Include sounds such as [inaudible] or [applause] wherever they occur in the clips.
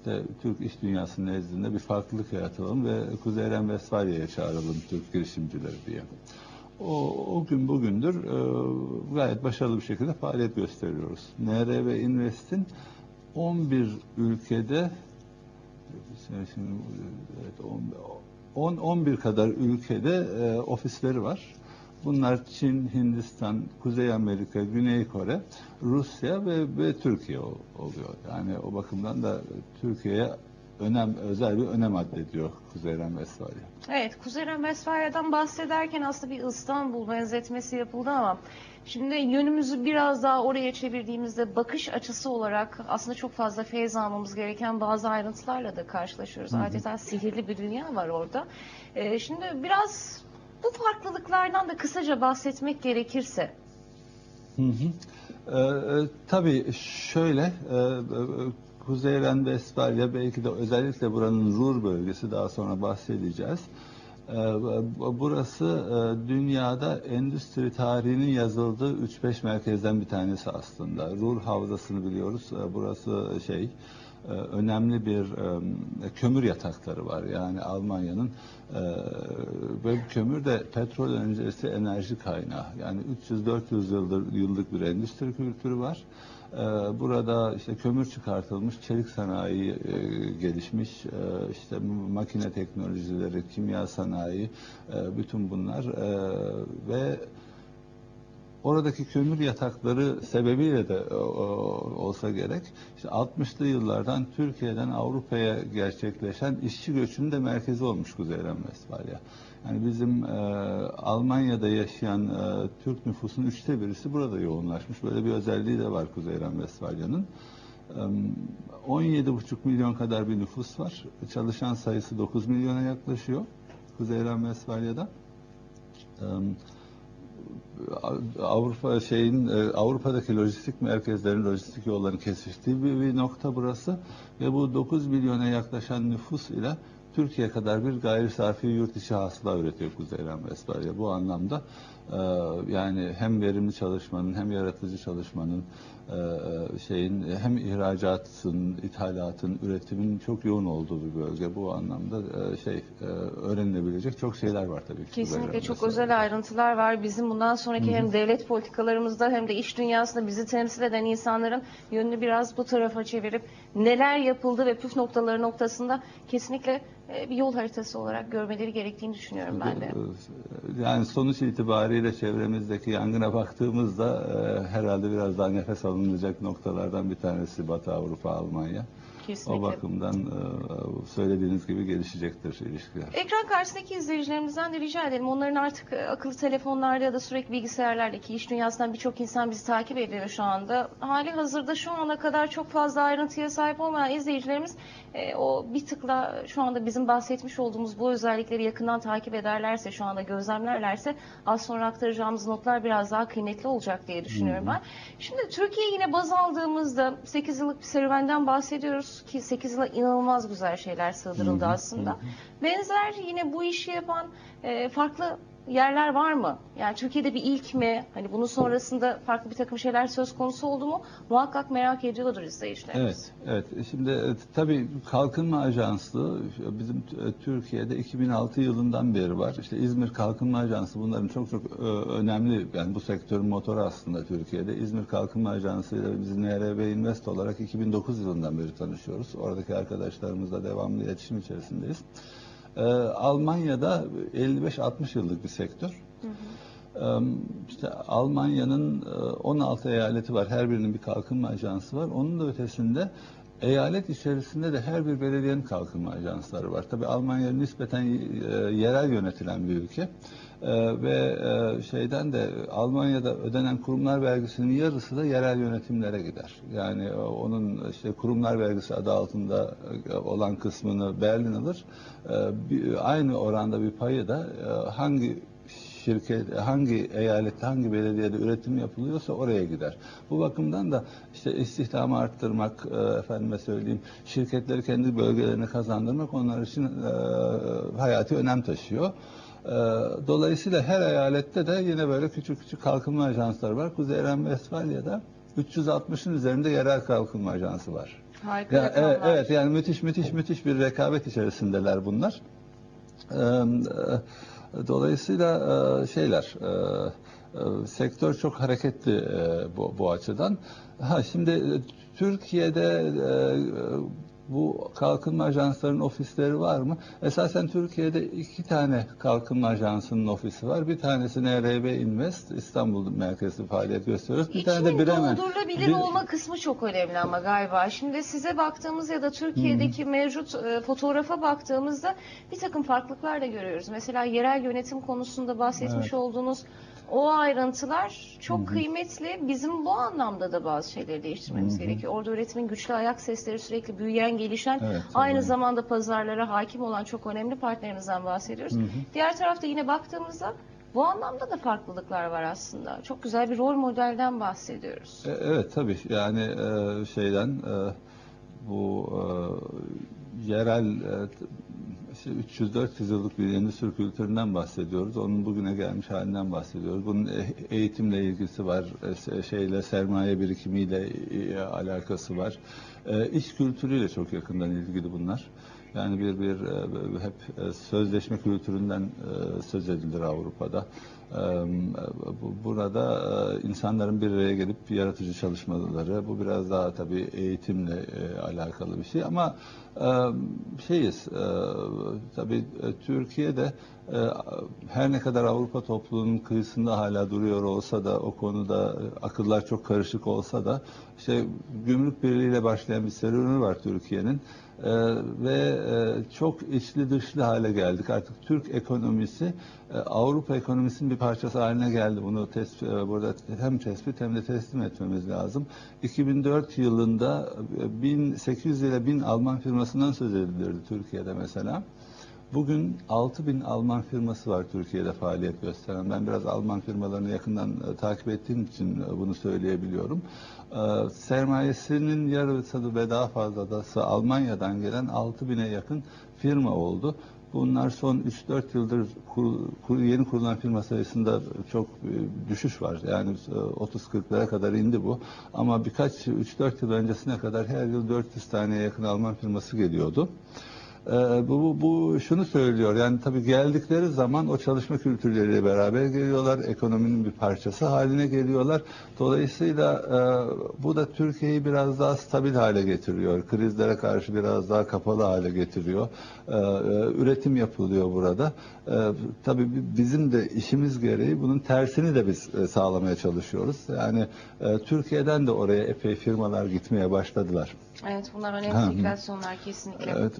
işte Türk iş dünyası nezdinde bir farklılık yaratalım ve Kuzey Eren Vesfalya'ya çağıralım Türk girişimcileri diye. O, o gün bugündür e, gayet başarılı bir şekilde faaliyet gösteriyoruz. NRV Invest'in 11 ülkede şimdi, evet, 10 11 kadar ülkede e, ofisleri var. Bunlar Çin, Hindistan, Kuzey Amerika, Güney Kore, Rusya ve, ve Türkiye ol- oluyor. Yani o bakımdan da Türkiye'ye önem özel bir önem addediyor Kuzeyren Vesfalya. Evet, Kuzeyren Vesfalya'dan bahsederken aslında bir İstanbul benzetmesi yapıldı ama şimdi yönümüzü biraz daha oraya çevirdiğimizde bakış açısı olarak aslında çok fazla feyz almamız gereken bazı ayrıntılarla da karşılaşıyoruz. Adeta sihirli bir dünya var orada. Ee, şimdi biraz bu farklılıklardan da kısaca bahsetmek gerekirse. Hı hı. Ee, e, tabii şöyle e, e, Kuzeyren Vesfalya belki de özellikle buranın Ruhr bölgesi daha sonra bahsedeceğiz. Ee, bu- burası e, dünyada endüstri tarihinin yazıldığı 3-5 merkezden bir tanesi aslında. Ruhr Havzası'nı biliyoruz. Ee, Burası şey önemli bir e, kömür yatakları var. Yani Almanya'nın e, ve kömür de petrol öncesi enerji kaynağı. Yani 300-400 yıldır yıllık bir endüstri kültürü var. E, Burada işte kömür çıkartılmış, çelik sanayi e, gelişmiş, e, işte makine teknolojileri, kimya sanayi, e, bütün bunlar e, ve Oradaki kömür yatakları sebebiyle de o- olsa gerek, işte 60'lı yıllardan Türkiye'den Avrupa'ya gerçekleşen işçi göçünün de merkezi olmuş Kuzeyren Vesfalya. Yani bizim e, Almanya'da yaşayan e, Türk nüfusun üçte birisi burada yoğunlaşmış. Böyle bir özelliği de var Kuzeyren Vesfalya'nın. E, 17,5 milyon kadar bir nüfus var. Çalışan sayısı 9 milyona yaklaşıyor Kuzeyren Vesfalya'da. Avrupa şeyin e, Avrupa'daki lojistik merkezlerin lojistik yolların kesiştiği bir, bir nokta burası ve bu 9 milyona yaklaşan nüfus ile Türkiye kadar bir gayri safi yurt içi hasıla üretiyor Kuzeyren Vesfalya. Bu anlamda e, yani hem verimli çalışmanın hem yaratıcı çalışmanın şeyin hem ihracatın, ithalatın, üretimin çok yoğun olduğu bir bölge. Bu anlamda e, şey e, öğrenilebilecek çok şeyler var tabii ki. Kesinlikle çok özel ayrıntılar var. Bizim bundan sonraki hem devlet politikalarımızda hem de iş dünyasında bizi temsil eden insanların yönünü biraz bu tarafa çevirip neler yapıldı ve püf noktaları noktasında kesinlikle e, bir yol haritası olarak görmeleri gerektiğini düşünüyorum ben de. Yani sonuç itibariyle çevremizdeki yangına baktığımızda e, herhalde biraz daha nefes alınacak noktalardan bir tanesi Batı Avrupa, Almanya. O Kesinlikle. bakımdan e, söylediğiniz gibi gelişecektir ilişkiler. Ekran karşısındaki izleyicilerimizden de rica edelim. Onların artık e, akıllı telefonlarda ya da sürekli bilgisayarlardaki iş dünyasından birçok insan bizi takip ediyor şu anda. Hali hazırda şu ana kadar çok fazla ayrıntıya sahip olmayan izleyicilerimiz e, o bir tıkla şu anda bizim bahsetmiş olduğumuz bu özellikleri yakından takip ederlerse, şu anda gözlemlerlerse az sonra aktaracağımız notlar biraz daha kıymetli olacak diye düşünüyorum ben. Şimdi Türkiye yine baz aldığımızda 8 yıllık bir serüvenden bahsediyoruz ki 8 yıla inanılmaz güzel şeyler sığdırıldı aslında. Benzer yine bu işi yapan e, farklı yerler var mı? Yani Türkiye'de bir ilk mi? Hani bunun sonrasında farklı bir takım şeyler söz konusu oldu mu? Muhakkak merak ediyordur izleyicilerimiz. Evet, evet. Şimdi e, tabii Kalkınma Ajanslığı bizim e, Türkiye'de 2006 yılından beri var. İşte İzmir Kalkınma Ajansı bunların çok çok e, önemli yani bu sektörün motoru aslında Türkiye'de. İzmir Kalkınma Ajansı ile biz NRV Invest olarak 2009 yılından beri tanışıyoruz. Oradaki arkadaşlarımızla devamlı iletişim içerisindeyiz. E, Almanya'da 55-60 yıllık bir sektör. İşte Almanya'nın e, 16 eyaleti var. Her birinin bir kalkınma ajansı var. Onun da ötesinde eyalet içerisinde de her bir belediyenin kalkınma ajansları var. Tabii Almanya nispeten e, yerel yönetilen bir ülke. Ee, ve e, şeyden de Almanya'da ödenen kurumlar vergisinin yarısı da yerel yönetimlere gider. Yani e, onun işte kurumlar vergisi adı altında e, olan kısmını Berlin alır. Aynı oranda bir payı da e, hangi şirket hangi eyalette hangi belediyede üretim yapılıyorsa oraya gider. Bu bakımdan da işte istihdamı arttırmak, e, efendime söyleyeyim, şirketleri kendi bölgelerine kazandırmak onlar için e, hayati önem taşıyor. E, dolayısıyla her eyalette de yine böyle küçük küçük kalkınma ajansları var. Kuzey Eren Vesfalya'da 360'ın üzerinde yerel kalkınma ajansı var. Harika Ya, evet, evet yani müthiş müthiş müthiş bir rekabet içerisindeler bunlar. Ee, Dolayısıyla e, şeyler e, e, sektör çok hareketli bu, bu açıdan. Ha şimdi Türkiye'de bu kalkınma ajanslarının ofisleri var mı? Esasen Türkiye'de iki tane kalkınma ajansının ofisi var. Bir tanesi NRB Invest İstanbul merkezli faaliyet gösteriyoruz. Bir tane de Bremen. doldurulabilir Bir- olma kısmı çok önemli ama galiba. Şimdi size baktığımız ya da Türkiye'deki mevcut e, fotoğrafa baktığımızda bir takım farklılıklar da görüyoruz. Mesela yerel yönetim konusunda bahsetmiş Evet. olduğunuz o ayrıntılar çok kıymetli. Bizim bu anlamda da bazı şeyleri değiştirmemiz gerekiyor. Orada üretimin güçlü ayak sesleri sürekli büyüyen, gelişen, Evet, aynı tabii. zamanda pazarlara hakim olan çok önemli partnerimizden bahsediyoruz. Diğer tarafta yine baktığımızda bu anlamda da farklılıklar var aslında. Çok güzel bir rol modelden bahsediyoruz. E, Evet tabii yani e, şeyden e, bu e, yerel e, işte 300-400 yıllık bir endüstri kültüründen bahsediyoruz. Onun bugüne gelmiş halinden bahsediyoruz. Bunun e- eğitimle ilgisi var, e, şeyle sermaye birikimiyle e, alakası var. İş kültürüyle çok yakından ilgili bunlar. Yani bir bir hep sözleşme kültüründen söz edilir Avrupa'da. E, bu- Burada e, insanların bir araya gelip yaratıcı çalışmaları, bu biraz daha tabii eğitimle e, alakalı bir şey ama e, şeyiz, e, tabii e, Türkiye'de e, her ne kadar Avrupa topluluğunun kıyısında hala duruyor olsa da o konuda e, akıllar çok karışık olsa da işte gümrük birliğiyle başlayan bir serüveni var Türkiye'nin. Ee, ve e, çok içli dışlı hale geldik. Artık Türk ekonomisi e, Avrupa ekonomisinin bir parçası haline geldi. Bunu tespit, e, burada hem tespit hem de teslim etmemiz lazım. 2004 yılında e, 1800 ile 1000 Alman firmasından söz edilirdi Türkiye'de mesela. Bugün 6000 Alman firması var Türkiye'de faaliyet gösteren. Ben biraz Alman firmalarını yakından e, takip ettiğim için e, bunu söyleyebiliyorum. E, sermayesinin yarısı ve daha fazlası Almanya'dan gelen 6000'e yakın firma oldu. Bunlar son 3-4 yıldır kur, yeni kurulan firma sayısında çok e, düşüş var. Yani e, 30-40'lara kadar indi bu. Ama birkaç 3-4 yıl öncesine kadar her yıl 400 taneye yakın Alman firması geliyordu. Bu, bu, bu şunu söylüyor yani tabii geldikleri zaman o çalışma kültürleriyle beraber geliyorlar ekonominin bir parçası haline geliyorlar. Dolayısıyla e, bu da Türkiye'yi biraz daha stabil hale getiriyor krizlere karşı biraz daha kapalı hale getiriyor. Ee, e, üretim yapılıyor burada Ee, tabii bi- bizim de işimiz gereği bunun tersini de biz e, sağlamaya çalışıyoruz yani e, Türkiye'den de oraya epey firmalar gitmeye başladılar Evet bunlar önemli sirkülasyonlar kesinlikle. evet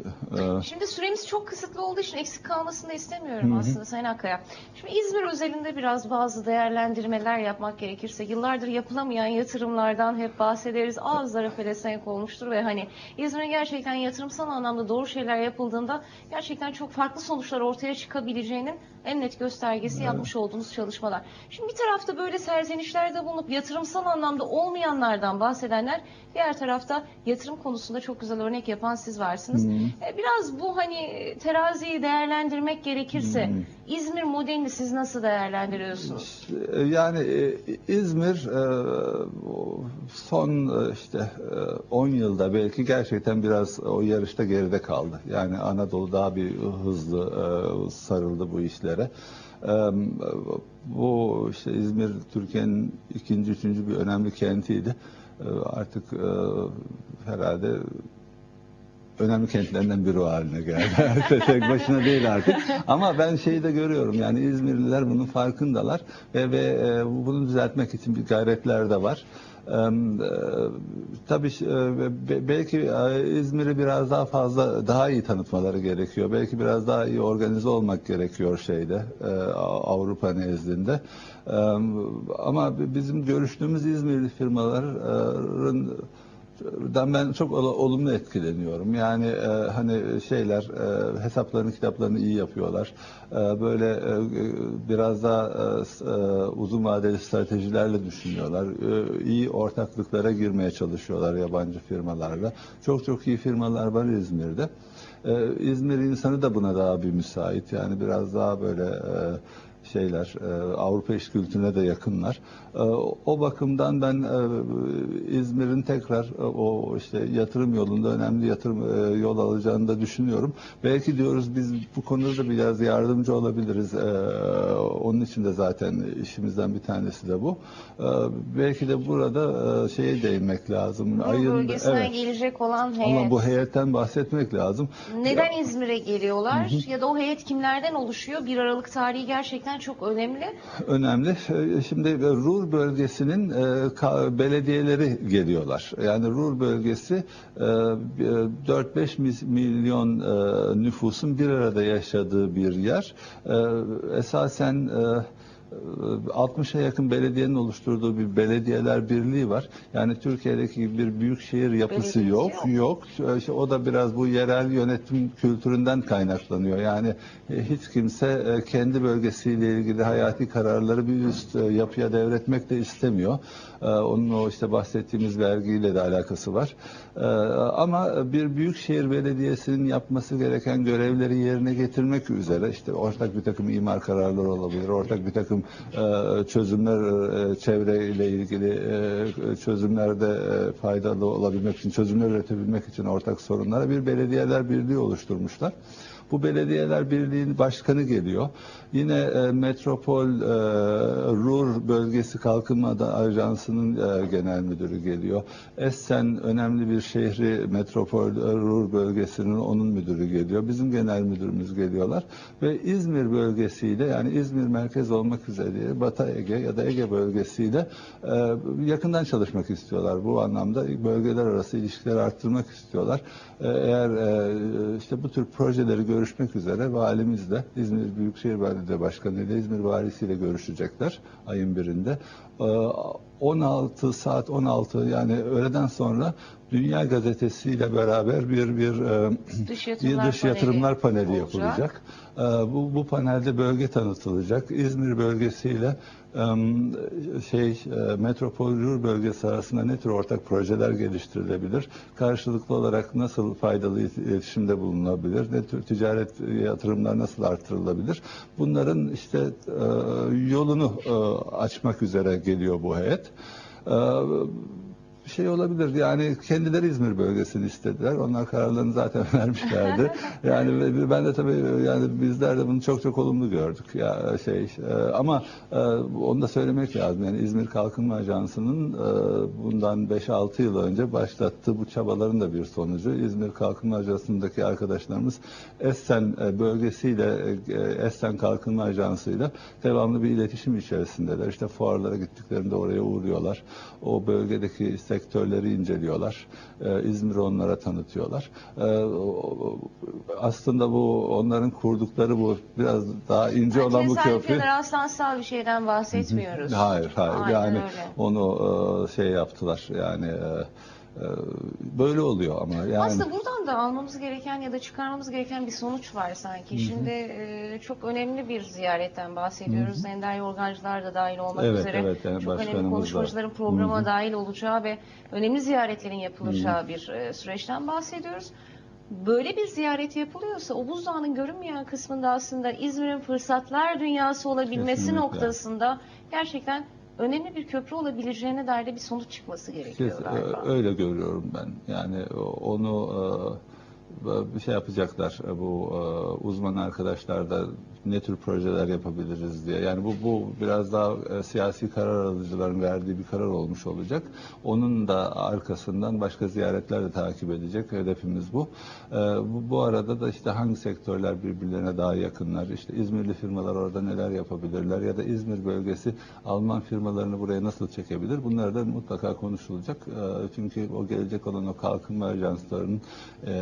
e, Şimdi süremiz çok kısıtlı olduğu için eksik kalmasını da istemiyorum aslında Sayın Akkaya. Şimdi İzmir özelinde biraz bazı değerlendirmeler yapmak gerekirse yıllardır yapılamayan yatırımlardan hep bahsederiz. Ağızlara pelesenk olmuştur ve hani İzmir'e gerçekten yatırımsal anlamda doğru şeyler yapıldığında gerçekten çok farklı sonuçlar ortaya çıkabileceğinin en net göstergesi yapmış olduğunuz çalışmalar. Şimdi bir tarafta böyle serzenişlerde bulunup yatırımsal anlamda olmayanlardan bahsedenler, diğer tarafta yatırım konusunda çok güzel örnek yapan siz varsınız. E, Biraz bu hani teraziyi değerlendirmek gerekirse İzmir modelini siz nasıl değerlendiriyorsunuz? Yani e, İzmir e, son e, işte e, 10 yılda belki gerçekten biraz o yarışta geride kaldı. Yani Anadolu daha bir hızlı e, sarıldı bu işlere. E, Bu işte İzmir Türkiye'nin ikinci, üçüncü bir önemli kentiydi. E, Artık e, herhalde önemli kentlerinden biri haline geldi. [laughs] Tek başına değil artık. Ama ben şeyi de görüyorum yani İzmirliler bunun farkındalar ve, ve e, bunu düzeltmek için bir gayretler de var. Ee, tabii e, be- belki e, İzmir'i biraz daha fazla daha iyi tanıtmaları gerekiyor. Belki biraz daha iyi organize olmak gerekiyor şeyde e, Avrupa nezdinde. E, ama bizim görüştüğümüz İzmirli firmaların ben çok ol- olumlu etkileniyorum. Yani e, hani şeyler e, hesaplarını kitaplarını iyi yapıyorlar. E, böyle e, biraz daha e, e, uzun vadeli stratejilerle düşünüyorlar. E, iyi ortaklıklara girmeye çalışıyorlar yabancı firmalarla. Çok çok iyi firmalar var İzmir'de. E, İzmir insanı da buna daha bir müsait. Yani biraz daha böyle e, şeyler e, Avrupa iş kültürüne de yakınlar. E, o bakımdan ben e, İzmir'in tekrar o işte yatırım yolunda önemli yatırım yol alacağını da düşünüyorum. Belki diyoruz biz bu konuda da biraz yardımcı olabiliriz. Onun için de zaten işimizden bir tanesi de bu. Belki de burada şeye değinmek lazım. Rum bölgesinden evet. gelecek olan heyet. Ama bu heyetten bahsetmek lazım. Neden İzmir'e geliyorlar ya da o heyet kimlerden oluşuyor? 1 Aralık tarihi gerçekten çok önemli. Önemli. Ee, Şimdi e, Ruhr bölgesinin e, belediyeleri geliyorlar. Yani Ruhr bölgesi e, 4-5 mis- milyon e, nüfusun bir arada yaşadığı bir yer. E, Esasen e, 60'a yakın belediyenin oluşturduğu bir belediyeler birliği var. Yani Türkiye'deki gibi bir büyük şehir yapısı Belediyesi yok. yok. İşte o da biraz bu yerel yönetim kültüründen kaynaklanıyor. Yani e, hiç kimse e, kendi bölgesiyle ilgili hayati kararları bir üst e, yapıya devretmek de istemiyor. Onun o işte bahsettiğimiz vergiyle de alakası var. Ama bir büyükşehir belediyesinin yapması gereken görevleri yerine getirmek üzere işte ortak bir takım imar kararları olabilir, ortak bir takım e, çözümler e, çevreyle ilgili e, çözümlerde e, faydalı olabilmek için, çözümler üretebilmek için ortak sorunlara bir belediyeler birliği oluşturmuşlar. Bu belediyeler birliğinin başkanı geliyor. Yine e, Metropol e, Ruhr Bölgesi Kalkınma Ajansı'nın e, genel müdürü geliyor. Essen önemli bir şehri Metropol e, Ruhr Bölgesi'nin onun müdürü geliyor. Bizim genel müdürümüz geliyorlar ve İzmir bölgesiyle yani İzmir merkez olmak üzere Batı Ege ya da Ege bölgesiyle e, yakından çalışmak istiyorlar. Bu anlamda bölgeler arası ilişkileri arttırmak istiyorlar. E, eğer e, işte bu tür projeleri görüşmek üzere valimizle İzmir Büyükşehir Belediye Başkanı ile İzmir valisiyle görüşecekler ayın birinde. E, 16 saat 16 yani öğleden sonra Dünya Gazetesi ile beraber bir bir e, Dış bir yatırımlar dış yatırımlar paneli, paneli yapılacak. E, bu bu panelde bölge tanıtılacak. İzmir bölgesiyle em, şey e, metropol bölgesi arasında ne tür ortak projeler geliştirilebilir? Karşılıklı olarak nasıl faydalı iletişimde bulunabilir? Ne tür ticaret yatırımlar nasıl artırılabilir? Bunların işte e, yolunu e, açmak üzere geliyor bu heyet. E, şey olabilir yani kendileri İzmir bölgesini istediler. Onlar kararlarını zaten [laughs] vermişlerdi. yani ben de tabii yani bizler de bunu çok çok olumlu gördük. Ya şey e, ama e, onu da söylemek lazım. Yani İzmir Kalkınma Ajansı'nın e, bundan 5-6 yıl önce başlattığı bu çabaların da bir sonucu. İzmir Kalkınma Ajansı'ndaki arkadaşlarımız Essen bölgesiyle Essen Kalkınma Ajansı'yla devamlı bir iletişim içerisindeler. İşte fuarlara gittiklerinde oraya uğruyorlar. O bölgedeki sektörleri inceliyorlar. Ee, İzmir'i onlara tanıtıyorlar. O- aslında bu onların kurdukları bu biraz daha ince olan bu köprü. [laughs] rastlantısal bir şeyden bahsetmiyoruz. Hayır, hayır. Aynen yani öyle. onu e, şey yaptılar. Yani e, e, böyle oluyor ama yani Aslında buradan da almamız gereken ya da çıkarmamız gereken bir sonuç var sanki. Şimdi e, çok önemli bir ziyaretten bahsediyoruz. Ender Yorgancılar da dahil olmak Evet, üzere evet, yani çok önemli başkanımız da. konuşmacıların programa dahil olacağı ve önemli ziyaretlerin yapılacağı bir e, süreçten bahsediyoruz. Böyle bir ziyaret yapılıyorsa o buzdağının görünmeyen kısmında aslında İzmir'in fırsatlar dünyası olabilmesi Kesinlikle. noktasında gerçekten önemli bir köprü olabileceğine dair de bir sonuç çıkması gerekiyor Kes- galiba. ö- öyle görüyorum ben. Yani o- onu e, bir şey yapacaklar e, bu e, uzman arkadaşlar da ne tür projeler yapabiliriz diye. Yani bu bu biraz daha e, siyasi karar alıcıların verdiği bir karar olmuş olacak. Onun da arkasından başka ziyaretler de takip edecek. Hedefimiz bu. E, bu, bu arada da işte hangi sektörler birbirlerine daha yakınlar? İşte İzmirli firmalar orada neler yapabilirler? Ya da İzmir bölgesi Alman firmalarını buraya nasıl çekebilir? Bunlar da mutlaka konuşulacak. E, çünkü o gelecek olan o kalkınma ajanslarının, e,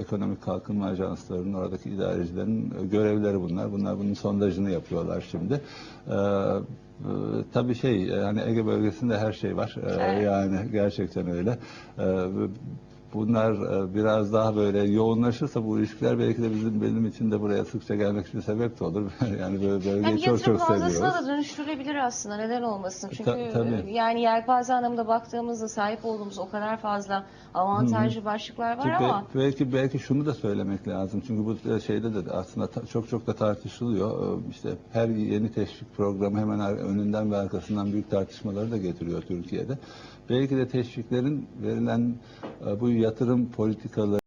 ekonomik kalkınma ajanslarının, oradaki idarecilerin görevleri bunlar. Bunlar bunun sondajını yapıyorlar şimdi. E, e, tabii şey yani Ege bölgesinde her şey var. E, Evet. yani gerçekten öyle. E, bunlar e, biraz daha böyle yoğunlaşırsa bu ilişkiler belki de bizim benim için de buraya sıkça gelmek için sebep de olur. [laughs] yani böyle bölgeyi Yani çok çok seviyoruz. da dönüştürebilir aslında. Neden olmasın? Çünkü Ta- tabii. e, yani yelpaze anlamında baktığımızda sahip olduğumuz o kadar fazla avantajlı başlıklar var Çünkü ama belki belki şunu da söylemek lazım. Çünkü bu şeyde de aslında ta- çok çok da tartışılıyor. İşte her yeni teşvik programı hemen önünden ve arkasından büyük tartışmaları da getiriyor Türkiye'de. Belki de teşviklerin verilen e, bu yatırım politikaları